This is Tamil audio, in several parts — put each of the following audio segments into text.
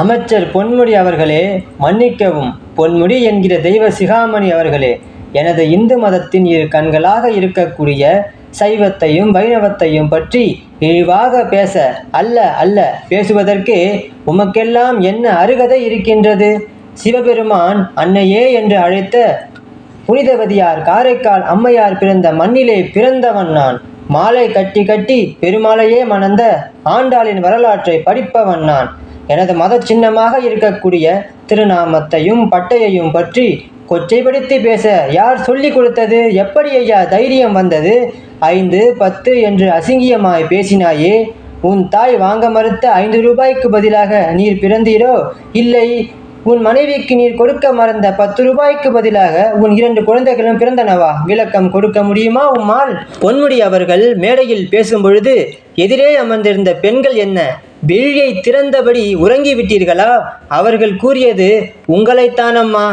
அமைச்சர் பொன்முடி அவர்களே மன்னிக்கவும். பொன்முடி என்கிற தெய்வ சிகாமணி அவர்களே எனது இந்து மதத்தின் இரு கண்களாக இருக்கக்கூடிய சைவத்தையும் வைணவத்தையும் பற்றி இழிவாக பேச அல்ல அல்ல பேசுவதற்கு உமக்கெல்லாம் என்ன அருகதை இருக்கின்றது? சிவபெருமான் அன்னையே என்று அழைத்த புனிதவதியார் காரைக்கால் அம்மையார் பிறந்த மண்ணிலே பிறந்தவன் நான். மாலை கட்டி கட்டி பெருமாளையே மணந்த ஆண்டாளின் வரலாற்றை படிப்பவன் நான். எனது மத சின்னமாக இருக்கக்கூடிய திருநாமத்தையும் பட்டையையும் பற்றி கொச்சைப்படுத்தி பேச யார் சொல்லிக் கொடுத்தது? எப்படி ஐயா தைரியம் வந்தது? ஐந்து பத்து என்று அசிங்கியமாய் பேசினாயே உன் தாய் வாங்க மறுத்த ஐந்து ரூபாய்க்கு பதிலாக நீர் பிறந்தீரோ? இல்லை உன் மனைவிக்கு நீர் கொடுக்க மறந்த பத்து ரூபாய்க்கு பதிலாக உன் இரண்டு குழந்தைகளும் பிறந்தனவா? விளக்கம் கொடுக்க முடியுமா உம்மால்? பொன்முடி அவர்கள் மேடையில் பேசும் பொழுது எதிரே அமர்ந்திருந்த பெண்கள் என்ன? விழியை திறந்தபடி உறங்கி விட்டீர்களா அவர்கள் கூறியது உங்களைத்தானம்மா.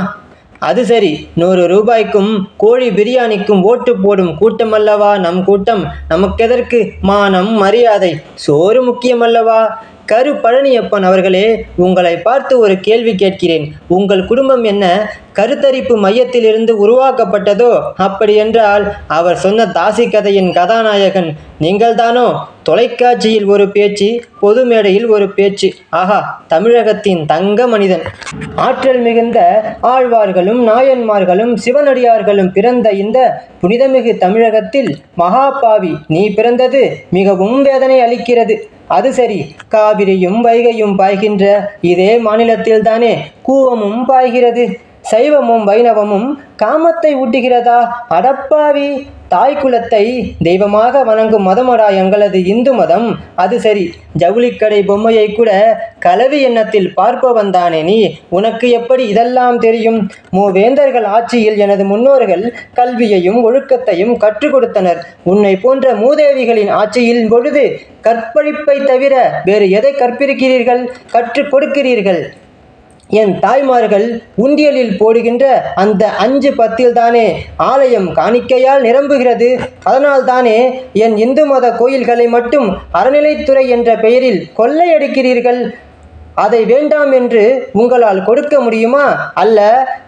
அது சரி நூறு ரூபாய்க்கும் கோழி பிரியாணிக்கும் ஓட்டு போடும் கூட்டமல்லவா நம் கூட்டம்? நமக்கெதற்கு மானம் மரியாதை? சோறு முக்கியமல்லவா? கரு பழனியப்பன் அவர்களே உங்களை பார்த்து ஒரு கேள்வி கேட்கிறேன். உங்கள் குடும்பம் என்ன? கருத்தரிப்பு மையத்திலிருந்து உருவாக்கப்பட்டதோ? அப்படியென்றால் அவர் சொன்ன தாசி கதையின் கதாநாயகன் நீங்கள்தானோ? தொலைக்காட்சியில் ஒரு பேச்சு பொது மேடையில் ஒரு பேச்சு. ஆஹா தமிழகத்தின் தங்க மனிதன். ஆற்றல் மிகுந்த ஆழ்வார்களும் நாயன்மார்களும் சிவனடியார்களும் பிறந்த இந்த புனிதமிகு தமிழகத்தில் மகாபாவி நீ பிறந்தது மிகவும் வேதனை அளிக்கிறது. அது சரி. காவிரியும் வைகையும் பாய்கின்ற இதே மாநிலத்தில்தானே கூவமும் பாய்கிறது. சைவமும் வைணவமும் காமத்தை ஊட்டுகிறதா? அடப்பாவி. தாய் குலத்தை தெய்வமாக வணங்கும் மதமடா எங்களது இந்து மதம். அது சரி. ஜவுளிக்கடை பொம்மையை கூட கலவி எண்ணத்தில் பார்ப்பவன் தானே நீ? உனக்கு எப்படி இதெல்லாம் தெரியும்? மூவேந்தர்கள் ஆட்சியில் எனது முன்னோர்கள் கல்வியையும் ஒழுக்கத்தையும் கற்றுக் கொடுத்தனர். உன்னை போன்ற மூதேவிகளின் ஆட்சியில் பொழுது கற்பழிப்பை தவிர வேறு எதை கற்பிருக்கிறீர்கள்? கற்றுக் கொடுக்கிறீர்கள். என் தாய்மார்கள் உண்டியலில் போடுகின்ற அந்த அஞ்சு பத்தில் தானே ஆலயம் காணிக்கையால் நிரம்புகிறது. அதனால் தானே என் இந்து மத கோயில்களை மட்டும் அறநிலைத்துறை என்ற பெயரில் கொள்ளையடிக்கிறீர்கள். அதை வேண்டாம் என்று உங்களால் கொடுக்க முடியுமா? அல்ல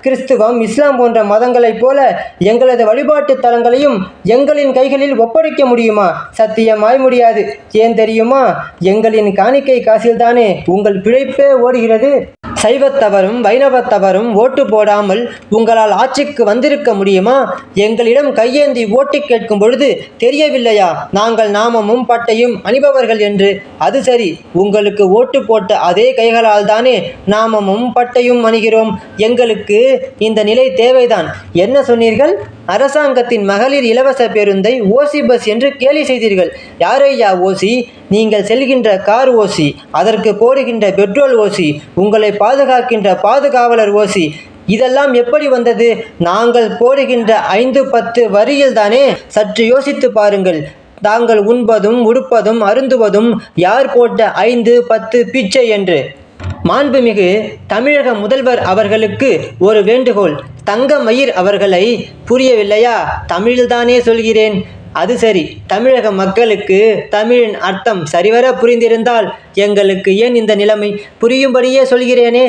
கிறிஸ்துவம் இஸ்லாம் போன்ற மதங்களைப் போல எங்களது வழிபாட்டு தலங்களையும் எங்களின் கைகளில் ஒப்படைக்க முடியுமா? சத்தியமாய் முடியாது. ஏன் தெரியுமா? எங்களின் காணிக்கை காசில்தானே உங்கள் பிழைப்பே ஓடுகிறது. சைவத்தவரும் வைணவத்தவரும் ஓட்டு போடாமல் உங்களால் ஆட்சிக்கு வந்திருக்க முடியுமா? எங்களிடம் கையேந்தி ஓட்டு கேட்கும் பொழுது தெரியவில்லையா? நாங்கள் நாமமும் பட்டையும் அணிபவர்கள் என்று. அது சரி உங்களுக்கு ஓட்டு போட்ட அதே கைகளால் தானே நாமமும் பட்டையும் அணிகிறோம். எங்களுக்கு இந்த நிலை தேவைதான். என்ன சொன்னீர்கள்? அரசாங்கத்தின் மகளிர் இலவச பேருந்தை ஓசி பஸ் என்று கேலி செய்தீர்கள். யாரையா ஓசி? நீங்கள் செல்கின்ற கார் ஓசி அதற்கு போடுகின்ற பெட்ரோல் ஓசி உங்களை பாதுகாக்கின்ற பாதுகாவலர் ஓசி. இதெல்லாம் எப்படி வந்தது? நாங்கள் போடுகின்ற ஐந்து பத்து வரியில் தானே? சற்று யோசித்து பாருங்கள். தாங்கள் உண்பதும் உடுப்பதும் அருந்துவதும் யார் போட்ட ஐந்து பத்து பிச்சை என்று? மாண்புமிகு தமிழக முதல்வர் அவர்களுக்கு ஒரு வேண்டுகோள். தங்கமயிர் அவர்களை புரியவில்லையா? தமிழ்தானே சொல்கிறேன். அது சரி. தமிழக மக்களுக்கு தமிழின் அர்த்தம் சரிவர புரிந்திருந்தால் எங்களுக்கு ஏன் இந்த நிலைமை? புரியும்படியே சொல்கிறேனே.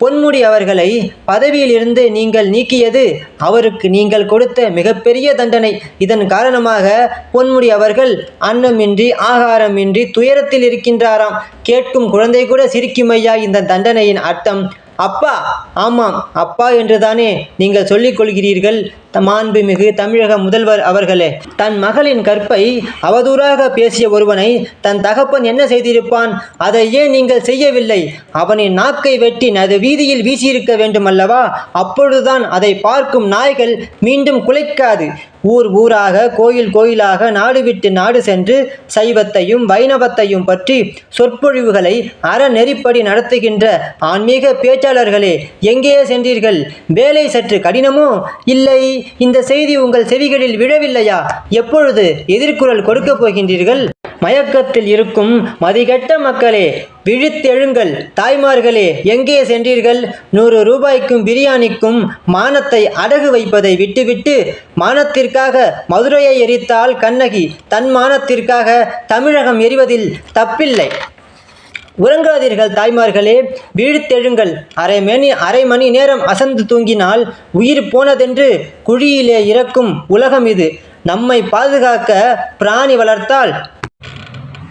பொன்முடி அவர்களை பதவியிலிருந்து நீங்கள் நீக்கியது அவருக்கு நீங்கள் கொடுத்த மிகப்பெரிய தண்டனை. இதன் காரணமாக பொன்முடி அவர்கள் அன்னமின்றி ஆகாரமின்றி துயரத்தில் இருக்கின்றாராம். கேட்கும் குழந்தை கூட சிரிக்குமையா இந்த தண்டனையின் அர்த்தம்? அப்பா ஆமாம் அப்பா என்றுதானே நீங்கள் சொல்லிக் கொள்கிறீர்கள்? மாண்புமிகு தமிழக முதல்வர் அவர்களே தன் மகளின் கற்பை அவதூறாக பேசிய ஒருவனை தன் தகப்பன் என்ன செய்திருப்பான்? அதை ஏன் நீங்கள் செய்யவில்லை? அவனின் நாக்கை வெட்டி அது வீதியில் வீசியிருக்க வேண்டுமல்லவா? அப்பொழுதுதான் அதை பார்க்கும் நாய்கள் மீண்டும் குலைக்காது. ஊர் ஊராக கோயில் கோயிலாக நாடு விட்டு நாடு சென்று சைவத்தையும் வைணவத்தையும் பற்றி சொற்பொழிவுகளை அறநெறிப்படி நடத்துகின்ற ஆன்மீக பேச்சாளர்களே எங்கே சென்றீர்கள்? வேலை சற்று கடினமோ? இல்லை. இந்த செய்தி உங்கள் செவிகளில் விழவில்லையா? எப்பொழுது எதிர்குரல் கொடுக்கப் போகின்றீர்கள்? மயக்கத்தில் இருக்கும் மதிகெட்ட மக்களே விழித்தெழுங்கள். தாய்மார்களே எங்கே சென்றீர்கள்? நூறு ரூபாய்க்கும் பிரியாணிக்கும் மானத்தை அடகு வைப்பதை விட்டுவிட்டு மானத்திற்காக மதுரையை எரித்தால் கண்ணகி தன் மானத்திற்காக தமிழகம் எரிவதில் தப்பில்லை. உறங்காதீர்கள் தாய்மார்களே வீழ்த்தெழுங்கள் அரை மணி அரை மணி நேரம் அசந்து தூங்கினால் உயிர் போனதென்று குழியிலே இறக்கும் உலகம் இது. நம்மை பாதுகாக்க பிராணி வளர்த்தால்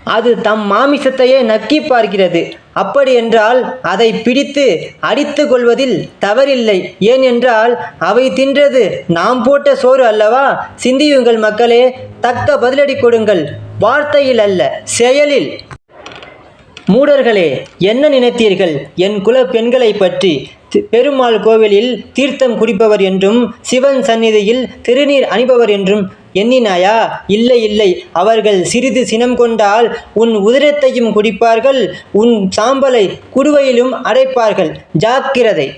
அது தம் மாமிசத்தையே நக்கி பார்க்கிறது. அப்படியென்றால் அதை பிடித்து அடித்து கொள்வதில் தவறில்லை. ஏனென்றால் அவை தின்றது நாம் போட்ட சோறு அல்லவா? சிந்தியுங்கள் மக்களே தக்க பதிலடி கொடுங்கள். வார்த்தையில் அல்ல செயலில். மூடர்களே என்ன நினைத்தீர்கள்? என் குல பெண்களை பற்றி தி- பெருமாள் கோவிலில் தீர்த்தம் குடிப்பவர் என்றும் சிவன் சந்நிதியில் திருநீர் அணிபவர் என்றும் எண்ணினாயா? இல்லை இல்லை. அவர்கள் சிறிது சினம் கொண்டால் உன் உதிரத்தையும் குடிப்பார்கள் உன் சாம்பலை குடுவையிலும் அடைப்பார்கள். ஜாக்கிரதை.